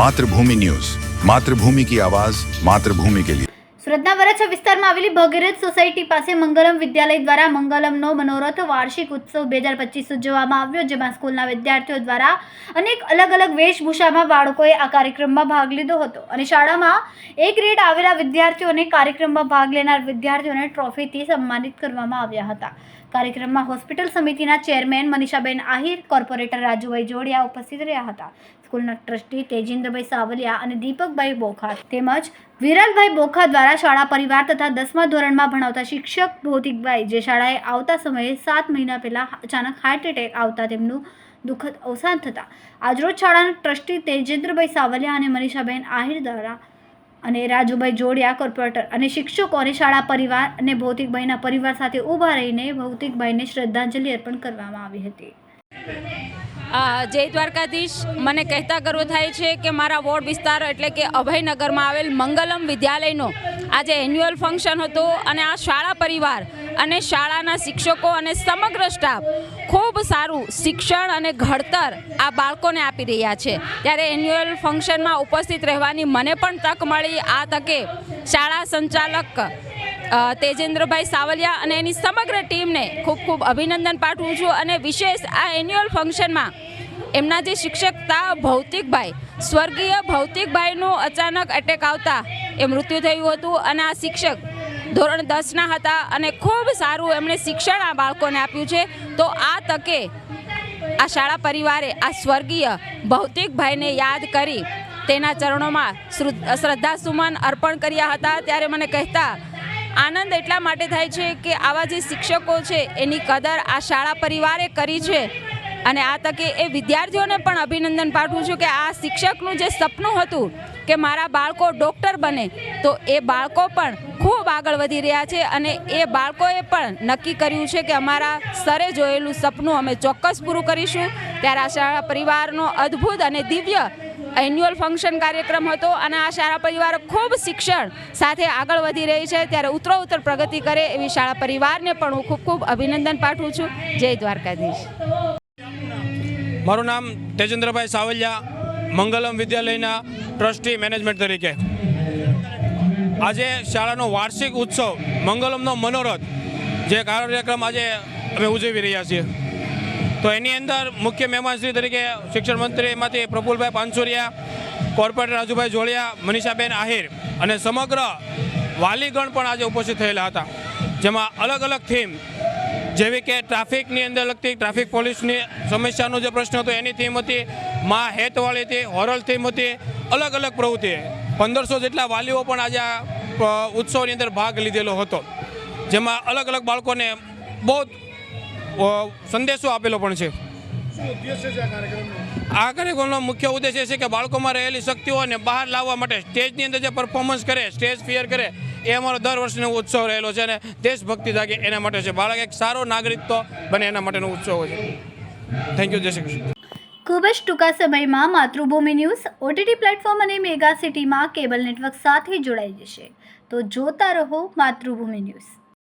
Mathrubhumi news. Mathrubhumi કી આવાજ, માતૃભૂમિ કે લિયે. સુરતના વરાછા વિસ્તારમાં આવેલી ભગીરથ સોસાયટી પાસે મંગલમ વિદ્યાલય દ્વારા મંગલમનો મનોરથ વાર્ષિક ઉત્સવ બે હજાર પચીસ ઉજવવામાં આવ્યો, જેમાં સ્કૂલના વિદ્યાર્થીઓ દ્વારા અનેક અલગ અલગ વેશભૂષામાં બાળકોએ આ કાર્યક્રમમાં ભાગ લીધો હતો. અને શાળામાં એક ગ્રેડ આવેલા વિદ્યાર્થીઓને કાર્યક્રમમાં ભાગ લેનાર વિદ્યાર્થીઓને ટ્રોફીથી સન્માનિત કરવામાં આવ્યા હતા. કાર્યક્રમમાં હોસ્પિટલ સમિતિના ચેરમેન મનીષાબેન આહિર, કોર્પોરેટર રાજુભાઈ જોડિયા ઉપસ્થિત રહ્યા હતા. સ્કૂલના ટ્રસ્ટી તેજેન્દ્રભાઈ સાવલિયા અને દીપકભાઈ બોખા તેમજ વિરલભાઈ બોખા દ્વારા શાળા પરિવાર તથા દસમા ધોરણમાં ભણાવતા શિક્ષક ભૌતિકભાઈ જે શાળાએ આવતા સમયે સાત મહિના પહેલાં અચાનક હાર્ટ એટેક આવતા તેમનું દુઃખદ અવસાન થતાં. આજરોજ શાળાના ટ્રસ્ટી તેજેન્દ્રભાઈ સાવલિયા અને મનીષાબેન આહિર દ્વારા અને રાજુભાઈ જોડિયા કોર્પોરેટર અને શિક્ષકો અને શાળા પરિવાર અને ભૌતિકભાઈના પરિવાર સાથે ઊભા રહીને ભૌતિકભાઈને શ્રદ્ધાંજલિ અર્પણ કરવામાં આવી હતી. જય દ્વારકાધીશ. મને કહેતા ગર્વ થાય છે કે મારા વોર્ડ વિસ્તાર એટલે કે અભયનગરમાં આવેલ મંગલમ વિદ્યાલયનો આજે એન્યુઅલ ફંક્શન હતો અને આ શાળા પરિવાર અને શાળાના શિક્ષકો અને સમગ્ર સ્ટાફ ખૂબ સારું શિક્ષણ અને ઘડતર આ બાળકોને આપી રહ્યા છે. ત્યારે એન્યુઅલ ફંક્શનમાં ઉપસ્થિત રહેવાની મને પણ તક મળી. આ તકે શાળા સંચાલક તેજેન્દ્રભાઈ સાવલિયા અને એની સમગ્ર ટીમને ખૂબ ખૂબ અભિનંદન પાઠવું છું અને વિશેષ આ એન્યુઅલ ફંક્શનમાં એમના જે શિક્ષક હતા ભૌતિકભાઈ, સ્વર્ગીય ભૌતિકભાઈનું અચાનક એટેક આવતા એ મૃત્યુ થયું હતું અને આ શિક્ષક ધોરણ દસના હતા અને ખૂબ સારું એમણે શિક્ષણ આ બાળકોને આપ્યું છે. તો આ તકે આ શાળા પરિવારે આ સ્વર્ગીય ભૌતિકભાઈને યાદ કરી તેના ચરણોમાં શ્રુ- શ્રદ્ધાસુમન અર્પણ કર્યા હતા. ત્યારે મને કહેતા, આનંદ એટલા માટે થાય છે કે આવા જે શિક્ષકો છે, એની કદર આ શાળા પરિવારે કરી છે. અને આ તકે એ વિદ્યાર્થીઓને પણ અભિનંદન પાઠવું છું કે આ શિક્ષકનું જે સપનું હતું કે મારા બાળકો ડૉક્ટર બને, તો એ બાળકો પણ ખૂબ આગળ વધી રહ્યા છે અને એ બાળકોએ પણ નક્કી કર્યું છે કે અમારા સરે જોયેલું સપનું અમે ચોક્કસ પૂરું કરીશું. ત્યારે આ શાળા પરિવારનો અદ્ભુત અને દિવ્ય એન્યુઅલ ફંક્શન કાર્યક્રમ હતો અને આ શાળા પરિવાર ખૂબ શિક્ષણ સાથે આગળ વધી રહી છે. ત્યારે ઉત્તરોત્તર પ્રગતિ કરે એવી શાળા પરિવારને પણ હું ખૂબ ખૂબ અભિનંદન પાઠવું છું. જય દ્વારકાધીશ. મારું નામ તેજેન્દ્રભાઈ સાવલિયા, મંગલમ વિદ્યાલયના ટ્રસ્ટી મેનેજમેન્ટ તરીકે. આજે શાળાનો વાર્ષિક ઉત્સવ, મંગલમનો મનોરથ જે કાર્યક્રમ આજે અમે ઉજવી રહ્યા છીએ. તો એની અંદર મુખ્ય મહેમાનશ્રી તરીકે શિક્ષણ મંત્રીમાંથી પ્રફુલભાઈ પાનસુરિયા, કોર્પોરેટર રાજુભાઈ જોડિયા મનીષાબેન આહિર અને સમગ્ર વાલીગણ પણ આજે ઉપસ્થિત થયેલા હતા. જેમાં અલગ અલગ થીમ જેવી કે ટ્રાફિકની અંદર લગતી ટ્રાફિક પોલીસની સમસ્યાનો જે પ્રશ્ન હતો એની થીમ હતી મા હેતવાળી હતી હોરલ થીમ હતી અલગ અલગ પ્રવૃત્તિ. પંદરસો જેટલા વાલીઓ પણ આજે આ ઉત્સવની અંદર ભાગ લીધેલો હતો. જેમાં અલગ અલગ બાળકોને બહુ સંદેશો આપેલો પણ છે. આ કાર્યક્રમનો? મુખ્ય ઉદ્દેશ એ છે કે બાળકોમાં રહેલી શક્તિઓને બહાર લાવવા માટે સ્ટેજની અંદર જે પરફોર્મન્સ કરે સ્ટેજ ફિયર કરે એ અમારો દર વર્ષનો ઉત્સવ રહેલો છે અને દેશભક્તિ જાગે એના માટે છે. બાળક એક સારો નાગરિક તો બને એના માટેનો ઉત્સવ છે. થેન્ક યુ જય શ્રી કૃષ્ણ. ખૂબ જ ટૂંકા સમયમાં માતૃભૂમિ ન્યૂઝ ઓટીટી પ્લેટફોર્મ અને મેગા સિટીમાં કેબલ નેટવર્ક સાથે જોડાઈ જશે. તો જોતા રહો માતૃભૂમિ ન્યૂઝ.